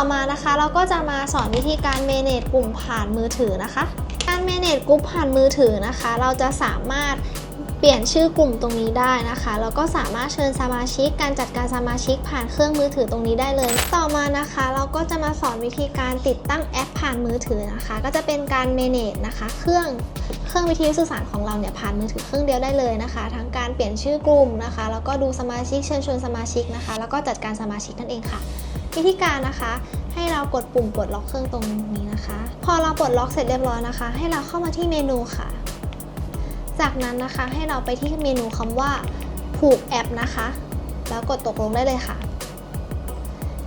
อมานะคะเราก็จะมาสอนวิธีการ manage กลุ่มผ่านมือถือนะคะ การ manage กลุ่มผ่านมือถือนะคะ เราจะสามารถเปลี่ยนชื่อกลุ่มตรงนี้ได้นะคะแล้วก็สามารถเชิญสมาชิกการจัดการสมาชิกผ่านเครื่องมือถือตรงนี้ได้เลย ต่อมานะคะ เราก็จะมาสอนวิธีการติดตั้งแอปผ่านมือถือนะคะ ก็จะเป็นการ manage นะคะ เครื่องเครื่องวิทยุสื่อสารของเราเนี่ยผ่านมือถือเครื่องเดียวได้เลยนะคะ ทั้งการเปลี่ยนชื่อกลุ่มนะคะ แล้วก็ดูสมาชิกเชิญชวนสมาชิกนะคะ แล้วก็จัดการสมาชิกนั่นเองค่ะ วิธีการนะคะ ให้เรากดปุ่มปลดล็อกเครื่องตรงนี้นะคะ พอเราปลดล็อกเสร็จเรียบร้อยนะคะ ให้เราเข้ามาที่เมนูค่ะ จากนั้นนะคะให้เราไปที่เมนูคำว่าผูกแอปนะคะ แล้วกดตกลงได้เลยค่ะ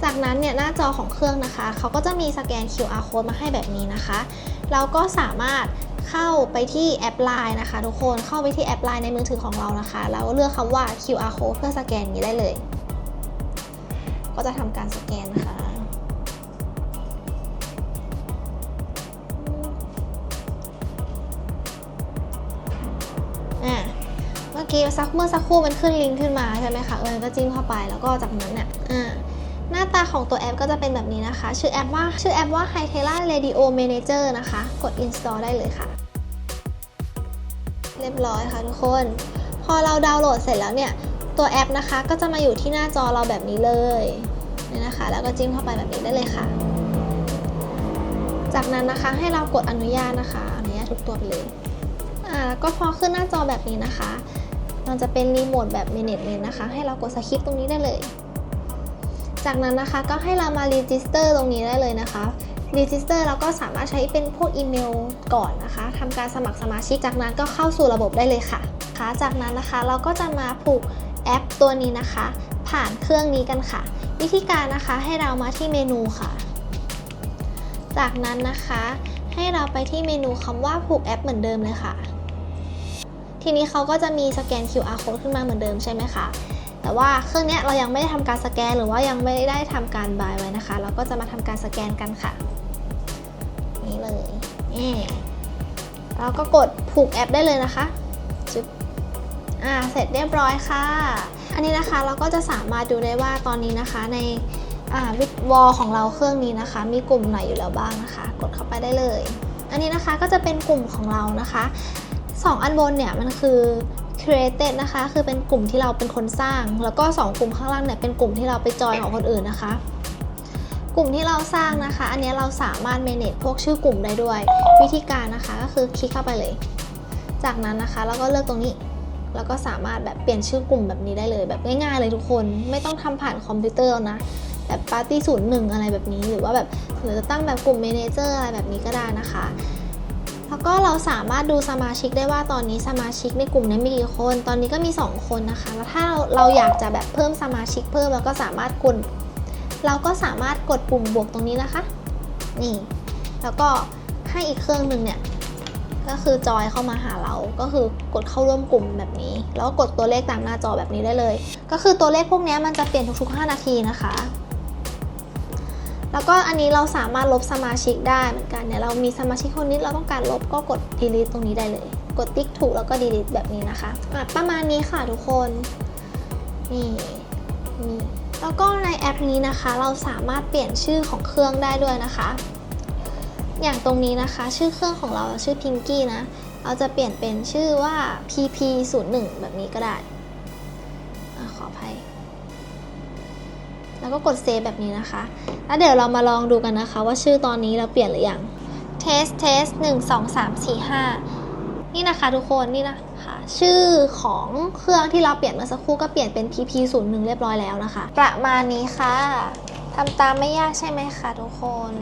จากนั้นเนี่ยหน้าจอของเครื่องนะคะเขาก็จะมีสแกน QR code มาให้แบบนี้นะคะ เราก็สามารถเข้าไปที่แอป Line นะคะ ทุกคนเข้าไปที่แอป Line ในมือถือของเรานะคะ แล้วเลือกคำว่า QR code เพื่อสแกนนี้ได้เลย ก็จะทำการสแกนค่ะอะเมื่อกี้สักเมื่อสักครู่มันขึ้นลิงก์ขึ้นมาใช่ไหมคะ เออ ก็จิ้มเข้าไปแล้วก็จากนั้นเนี่ยอ่าหน้าตาของตัวแอปก็จะเป็นแบบนี้นะคะ ชื่อแอปว่าชื่อแอปว่า h i t e l a Radio Manager นะคะ กด install ได้เลยค่ะ เรียบร้อยค่ะทุกคน พอเราดาวน์โหลดเสร็จแล้วเนี่ย ตัวแอปนะคะก็จะมาอยู่ที่หน้าจอเราแบบนี้เลย นี่นะคะ แล้วก็จิ้มเข้าไปแบบนี้ได้เลยค่ะ จากนั้นนะคะให้เรากดอนุญาตนะคะอนุญาตทุกตัวไปเลยอ่าแล้วก็พอขึ้นหน้าจอแบบนี้นะคะ มันจะเป็นรีโมทแบบ management นะคะ ให้เรากดสคริปตรงนี้ได้เลย จากนั้นนะคะก็ให้เรามา register ตรงนี้ได้เลยนะคะ register เราก็สามารถใช้เป็นพวกอีเมลก่อนนะคะทำการสมัครสมาชิกจากนั้นก็เข้าสู่ระบบได้เลยค่ะค่ะจากนั้นนะคะเราก็จะมาผูกแอปตัวนี้นะคะ ผ่านเครื่องนี้กันค่ะ วิธีการนะคะให้เรามาที่เมนูค่ะ จากนั้นนะคะ ให้เราไปที่เมนูคำว่าผูกแอปเหมือนเดิมเลยค่ะ ทีนี้เขาก็จะมีสแกน QR code ขึ้นมาเหมือนเดิมใช่ไหมคะแต่ว่าเครื่องนี้เรายังไม่ได้ทำการสแกนหรือว่ายังไม่ได้ทำการบายไว้นะคะ เราก็จะมาทำการสแกนกันค่ะ นี่เลยเราก็กดผูกแอปได้เลยนะคะจึ๊บอ่าเสร็จเรียบร้อยค่ะ อันนี้นะคะเราก็จะสามารถดูได้ว่าตอนนี้นะคะในวิดวอลของเราเครื่องนี้นะคะ มีกลุ่มไหนอยู่แล้วบ้างนะคะ กดเข้าไปได้เลย อันนี้นะคะก็จะเป็นกลุ่มของเรานะคะสองอันบนเนี่ยมันคือ created นะคะ คือเป็นกลุ่มที่เราเป็นคนสร้าง แล้วก็ 2 กลุ่มข้างล่างเนี่ยเป็นกลุ่มที่เราไปจอยของคนอื่นนะคะ กลุ่มที่เราสร้างนะคะ อันนี้เราสามารถ manage พวกชื่อกลุ่มได้ด้วย วิธีการนะคะก็คือคลิกเข้าไปเลย จากนั้นนะคะแล้วก็เลือกตรงนี้ แล้วก็สามารถแบบเปลี่ยนชื่อกลุ่มแบบนี้ได้เลย แบบง่ายๆเลยทุกคนไม่ต้องทำผ่านคอมพิวเตอร์นะแบบปาร์ตี้ศูนย์หนึ่งอะไรแบบนี้ หรือว่าแบบหรือจะตั้งแบบกลุ่มเมเนเจอร์อะไรแบบนี้ก็ได้นะคะแล้วก็เราสามารถดูสมาชิกได้ว่าตอนนี้สมาชิกในกลุ่มนี้มีกี่คน ตอนนี้ก็มี 2 คนนะคะ แล้วถ้าเราเราอยากจะแบบเพิ่มสมาชิกเพิ่มเราก็สามารถกดเราก็สามารถกดปุ่มบวกตรงนี้นะคะ นี่ แล้วก็ให้อีกเครื่องหนึ่งเนี่ย ก็คือจอยเข้ามาหาเรา ก็คือกดเข้าร่วมกลุ่มแบบนี้ แล้วกดตัวเลขตามหน้าจอแบบนี้ได้เลย ก็คือตัวเลขพวกนี้มันจะเปลี่ยนทุกๆ 5 นาทีนะคะ แล้วก็อันนี้เราสามารถลบสมาชิกได้เหมือนกันเนี่ยเรามีสมาชิกคนนี้เราต้องการลบก็กด delete ตรงนี้ได้เลย กดติ๊กถูกแล้วก็ delete แบบนี้นะคะะประมาณนี้ค่ะทุกคนนี่นี่แล้วก็ในแอปนี้นะคะ เราสามารถเปลี่ยนชื่อของเครื่องได้ด้วยนะคะ อย่างตรงนี้นะคะ ชื่อเครื่องของเราชื่อ Pinky นะ เราจะเปลี่ยนเป็นชื่อว่า PP01 แบบนี้ก็ได้อขออภัย แล้วก็กดเซฟแบบนี้นะคะ แล้วเดี๋ยวเรามาลองดูกันนะคะ ว่าชื่อตอนนี้เราเปลี่ยนหรือยัง test test 1 2 3 4 5 นี่นะคะทุกคนนี่นะคะชื่อของเครื่องที่เราเปลี่ยนเมื่อสักครู่ก็เปลี่ยนเป็น PP01 เรียบร้อยแล้วนะคะ ประมาณนี้ค่ะทำตามไม่ยากใช่ไหมคะทุกคน